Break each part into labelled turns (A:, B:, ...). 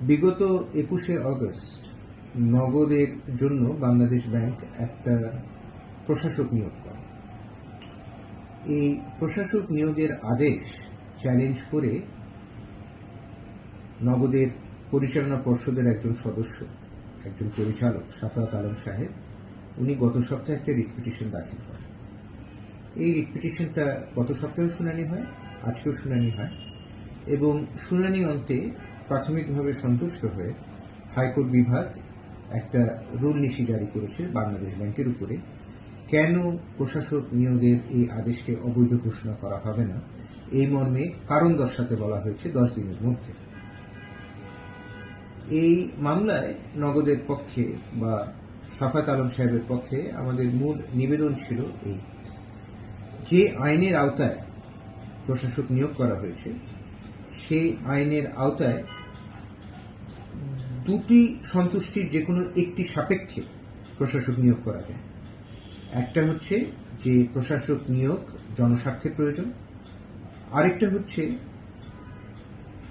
A: বিগত একুশে অগস্ট নগদের জন্য বাংলাদেশ ব্যাংক একটা প্রশাসক নিয়োগ করে। এই প্রশাসক নিয়োগের আদেশ চ্যালেঞ্জ করে নগদের পরিচালনা পর্ষদের একজন সদস্য, একজন পরিচালক সাফাত আলম সাহেব, উনি গত সপ্তাহে একটা রিট পিটিশন দাখিল করেন। এই রিট পিটিশনটা গত সপ্তাহেও শুনানি হয়, আজকেও শুনানি হয় এবং শুনানি অন্তে প্রাথমিকভাবে সন্তুষ্ট হয়ে হাইকোর্ট বিভাগ একটা রুল নিশি জারি করেছে বাংলাদেশ ব্যাংকের উপরে। কেন প্রশাসক নিয়োগের এই আদেশকে অবৈধ ঘোষণা করা হবে না? এই মর্মে কারণ দর্শাতে বলা হয়েছে দশ দিনের মধ্যে। এই মামলায় নগদের পক্ষে বা সাফাত আলম সাহেবের পক্ষে আমাদের মূল নিবেদন ছিল এই। যে আইনের আওতায় প্রশাসক নিয়োগ করা হয়েছে, সেই আইনের আওতায় দুটি সন্তুষ্টির যে কোনো একটি সাপেক্ষে প্রশাসক নিয়োগ করা যায়। একটা হচ্ছে যে প্রশাসক নিয়োগ জনস্বার্থের প্রয়োজন। আরেকটা হচ্ছে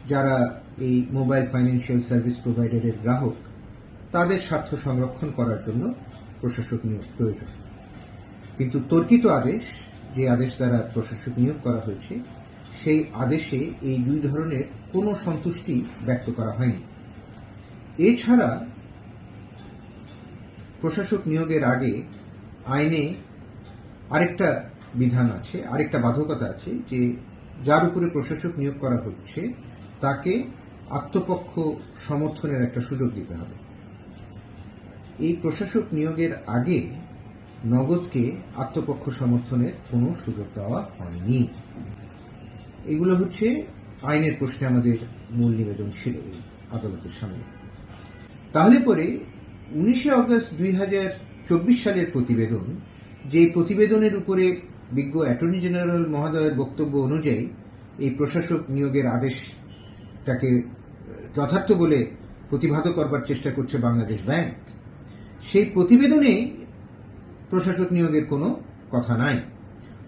A: যারা এই মোবাইল ফাইন্যান্সিয়াল সার্ভিস প্রোভাইডারের গ্রাহক, তাদের স্বার্থ সংরক্ষণ করার জন্য প্রশাসক নিয়োগ প্রয়োজন। কিন্তু তর্কিত আদেশ, যে আদেশ দ্বারা প্রশাসক নিয়োগ করা হয়েছে, সেই আদেশে এই দুই ধরনের কোনো সন্তুষ্টি ব্যক্ত করা হয়নি। এছাড়া প্রশাসক নিয়োগের আগে আইনে আরেকটা বিধান আছে, আরেকটা বাধকতা আছে যে যার উপরে প্রশাসক নিয়োগ করা হচ্ছে, তাকে আত্মপক্ষ সমর্থনের একটা সুযোগ দিতে হবে। এই প্রশাসক নিয়োগের আগে নগদকে আত্মপক্ষ সমর্থনের কোনো সুযোগ দেওয়া হয়নি। এগুলো হচ্ছে আইনের প্রশ্নে আমাদের মূল নিবেদন ছিল এই আদালতের সামনে। তাহলে পরে উনিশে অগস্ট দুই হাজার চব্বিশ সালের প্রতিবেদন যে প্রতিবেদনের উপরে বিজ্ঞ অ্যাটর্নি জেনারেল মহোদয়ের বক্তব্য অনুযায়ী এই প্রশাসক নিয়োগের আদেশটাকে যথার্থ বলে প্রতিভাত করবার চেষ্টা করছে বাংলাদেশ ব্যাংক, সেই প্রতিবেদনে প্রশাসক নিয়োগের কোনো কথা নাই।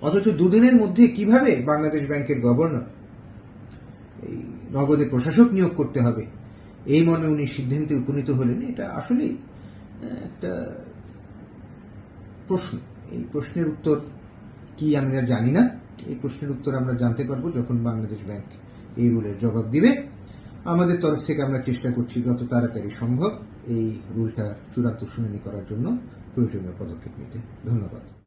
A: অথচ দুদিনের মধ্যে কীভাবে বাংলাদেশ ব্যাংকের গভর্নর এই নগদে প্রশাসক নিয়োগ করতে হবে? এই মর্মে উনি সিদ্ধান্তে উপনীত হলেন, এটা আসলেই একটা প্রশ্ন। এই প্রশ্নের উত্তর কি আমরা জানি না। এই প্রশ্নের উত্তর আমরা জানতে পারব যখন বাংলাদেশ ব্যাংক এই রুলের জবাব দিবে। আমাদের তরফ থেকে আমরা চেষ্টা করছি যত তাড়াতাড়ি সম্ভব এই রুলটা চূড়ান্ত শুনানি করার জন্য প্রয়োজনীয় পদক্ষেপ নিতে। ধন্যবাদ।